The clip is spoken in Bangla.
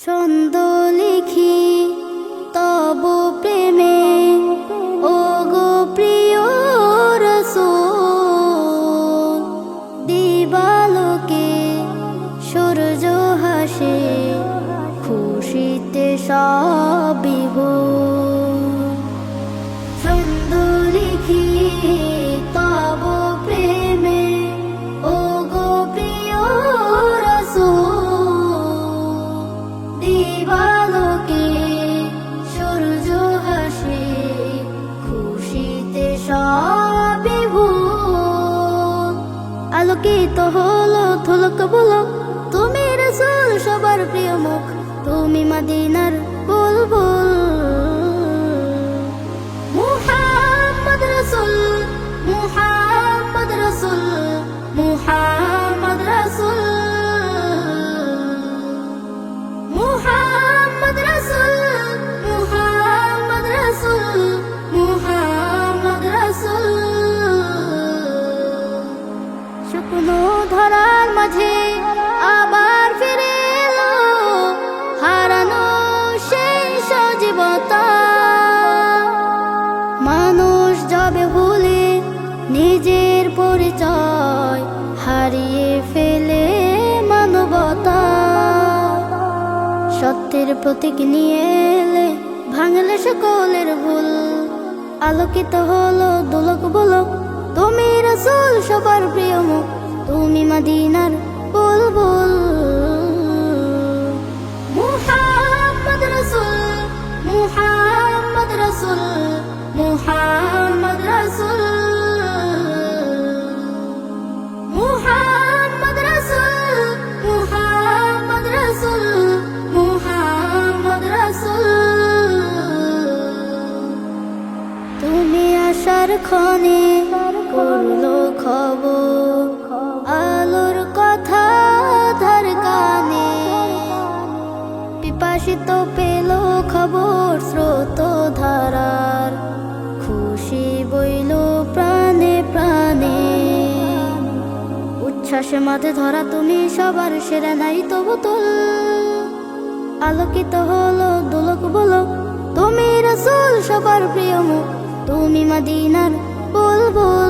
ছন্দ লিখি তব প্রেমে ও গো প্রিয় রসুল দিবালোকে সূর্য হাসে খুশিতে সব আলোকিত হলো থলক বলো তুমি রসুল সবার প্রিয় মুখ তুমি মদিনার বলব সত্যের প্রতীক নিয়ে এলে ভাঙলে সকলের ভুল। আলোকিত হলো দোলক বলো, তুমি রসুল, সবার প্রিয় মুখ। তুমি মদিনার বুলবুল। মুহাম্মদ রসুল মুহাম্মদ রসুল মুহাম্মদ রসুল। ক্ষণে করল খবর। আলোর কথা ধার কানে। পিপাসিত পেল খবর স্রোত ধারার খুশি বইল প্রাণে প্রাণে। উচ্ছ্বাসে মাঝে ধরা তুমি সবার সেরা নাই তবু তুল। আলোকিত হলো দোলক বলো, তুমি রসুল, সবার প্রিয় মুখ। তুমি মদিনার বুলবুল